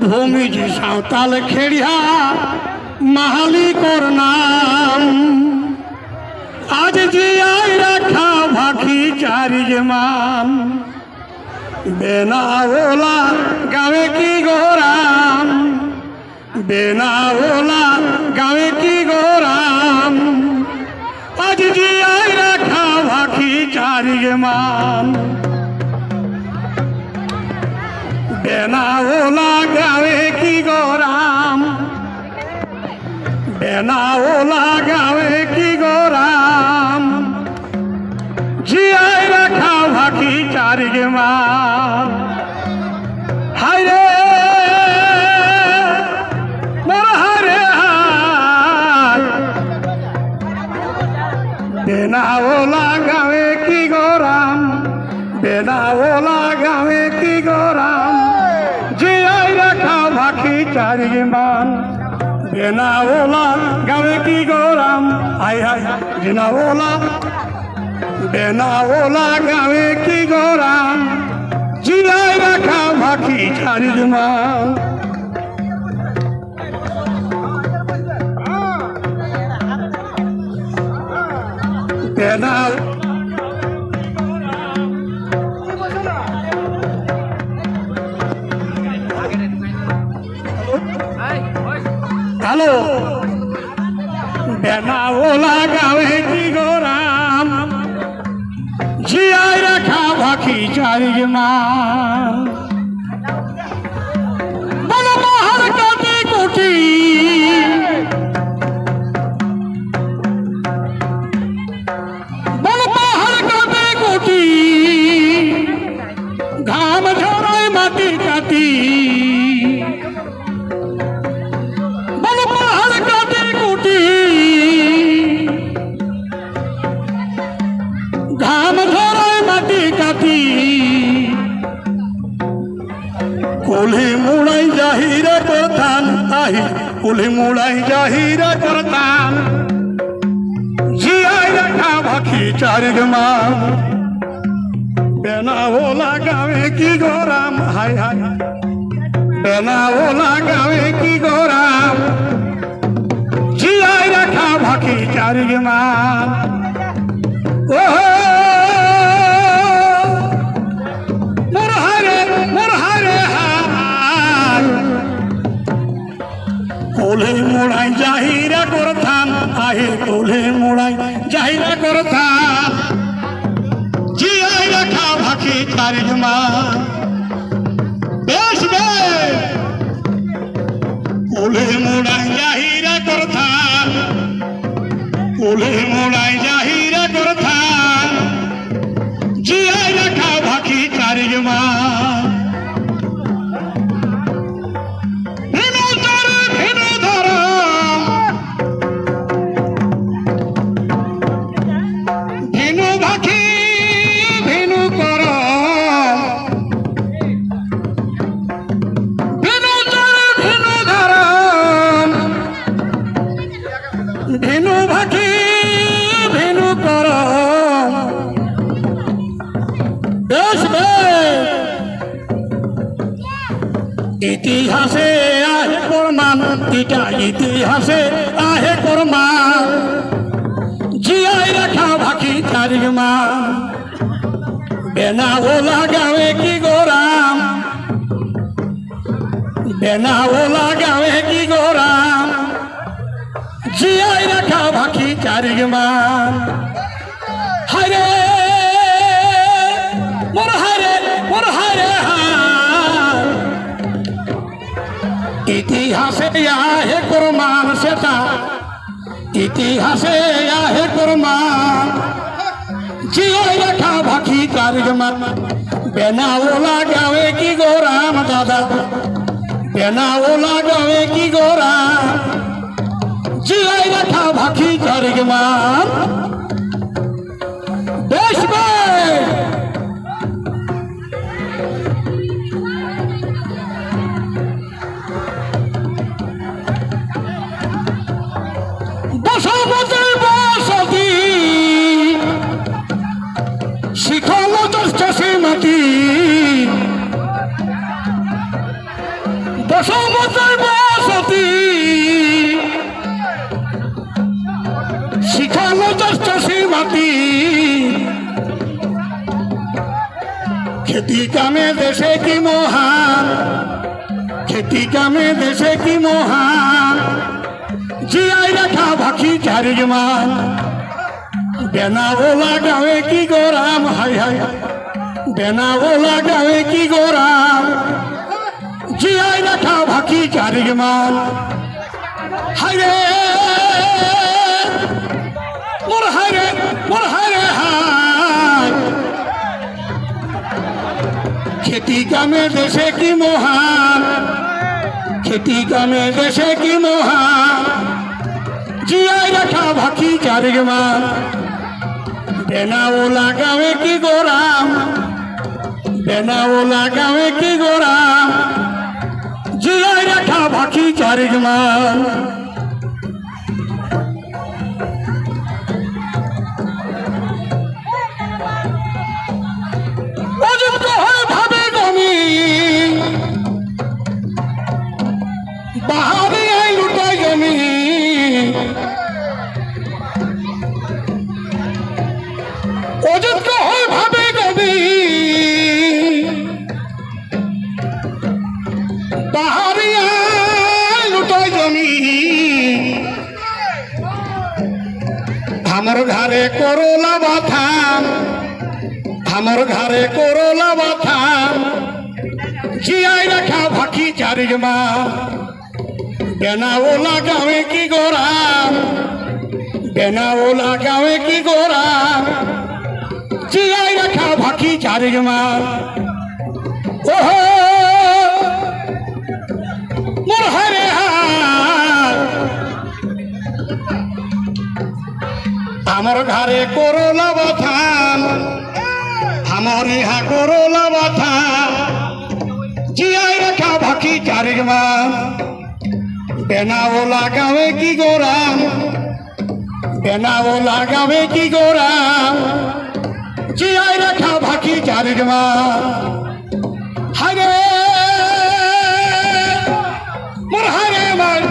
ভূমিজি সাঁওতাল খেড়িয়া মাহালিকর নাম। আজ জিয়াই রাখা ভাখি চারি জমান বেনাওলা গাবে কি গোরাম? বেনাওলা গাবে কি গোরাম? আজ জিয়াই রাখা ভাখি চারি জমান বেনাওলা গাবে কি গরাম? বেনাওলা গাবে কি গরাম? জিয়াই রাখা ভাকি চারিগে জমান চারি মান বেনাওলা গাবে কি গোরাম হাই হাই বেনাওলা বেনাওলা গাবে কি গোরাম জিয়াই রাখা ভাখি চারি মান। বেনাও বেনা ওলা গাবে কি গোরাম জিয়াই রাখা ভাখি চারি মান মুড়াই জাহিরা করতাম। জিয়াই রাখা ভাখি চারি মা বেনাওলা গাবে কি গরাম? হাই হাই। বেনাওলা গাবে কি গরাম? জিয়াই রাখা ভাখি মা মা। বেশ কোলে মোড়াই যাহিরা করতাম কোলে মোড়াই যাহিরা করতাম জিয়াই রাখা ভাকি চারি ভিনু ভাখি ভিনু কর। ইতিহাসে আহে প্রমাণ, এটা ইতিহাসে আহে প্রমাণ। জিয়াই রাখা ভাখি চারি মা। বেনাওলা গাবে কি গোরাম বেনাওলা গাবে কি গোরাম জিয়াই রাখা ভাখি চারি মা হারে মোর হারে মোর হারে ইতিহাসে আহে প্রমাণ সেটা, ইতিহাসে আহে প্রমাণ জিয়াই রাখা ভাখি চারি মা বেনাওলা গাবে কি গোরাম দাদা? বেনা ওলা গাবে কি ভাখি খেতি কামে দেশে কি মহান? খেতি কামে দেশে কি মহান? জিয়াই রাখা ভাখি চারিজমান। বেনা ওলা গাবে কি গোরাম? হাই হাই বেনা ওলা গাবে কি গোরাম? জিয়াই রাখা ভাখি চারিজমান। হাই রে! মোর হাই রে! মোর হাই খেতি কামে দেশে কি মহান? খেতি কামে দেশে কি মহান? জিয়াই রাখা ভাখি চারিগমান বেনাও লাগাবে কি গোরাম? বেনাও লাগাবে কি গোরাম? জিয়াই রাখা ভাখি চারিগমান অযুক্ত আমার ঘরে করলা বাথাম আমার ঘরে করলা বাথাম জিয়াই রাখা ভাখি চারিগমা বেনাওলা গাঁৱে কি গোরাম বেনাওলা গাঁৱে কি গোরাম জিয়াই রাখা ভাখি চারিগমা ওহো! মোর হরে হার আমার ঘরে করলা বাথাম আমার ইহা করলা বাথাম জিয়াই রাখা ভাখি চারিগমা বেনাও লাগাবে কি গোরাম বেনাও লাগাবে কি গোরাম জিয়াই রাখা ভাখি চারিগমা হারে মোর হারে মার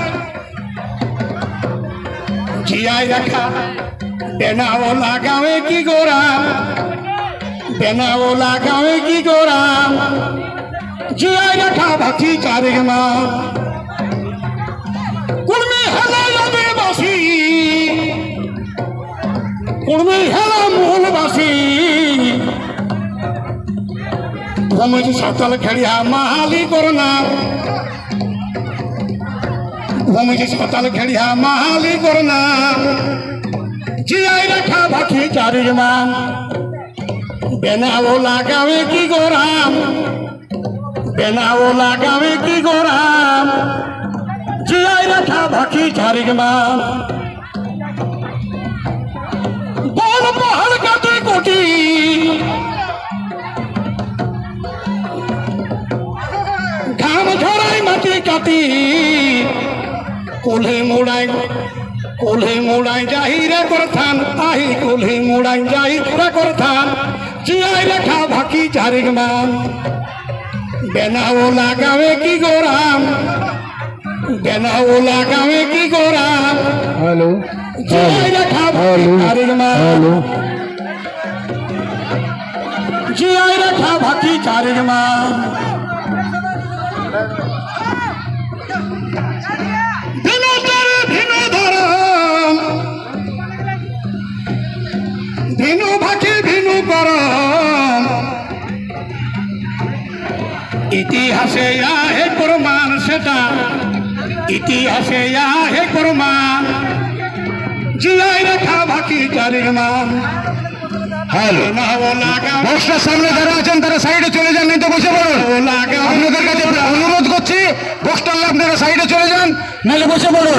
জিয়াই রাখা বেনাও লাগাবে কি গোরাম বেনাও লাগাবে কি গোরাম জিয়াই রাখা ভাখি চারিগমা কুর্মি হেলা বাসি। কুর্মি হেলা মূল বাসি। ভূমি সাঁতাল খেলিয়া মাহালি করোনা। ভূমি সাঁতাল খেলিয়া মাহালি করোনা। জিয়াই রেখা ভাখি চারিজমান বেনাও লাগাবে কি গোরাম বেনাও লাগাবে কি গোরাম জিয়াই রেখা পাহাড় কাটে কোটি। ঘাম ঝরাই মাটি কাটি কোলে মোড়াই কোলে মোড়াই যাই রে করথান আহি কোলে মোড়াই যাই রে করথান জিয়াই রেখা ভাকি চারিগমান বেনাও লাগাবে কি গোরাম বেনাও লাগাবে কি গোরাম হ্যালো। জিয়াই রেখা ভাকি চারিগমান হ্যালো। জিয়াই রেখা ভাকি চারিগমান ভিন্ন করম ইতিহাসে আহে প্রমাণ সেটা। ইতিহাসে আহে প্রমাণ। জিয়াই রেখা ভাকি চারিগমান হ্যালো। না ও লাগা সামনে যারা আছেন তারা সাইডে চলে যান নাই তো বসে পড়ুন। আপনাদের কাছে অনুরোধ করছি বক্স সাইডে চলে যান নাহলে বসে পড়ুন।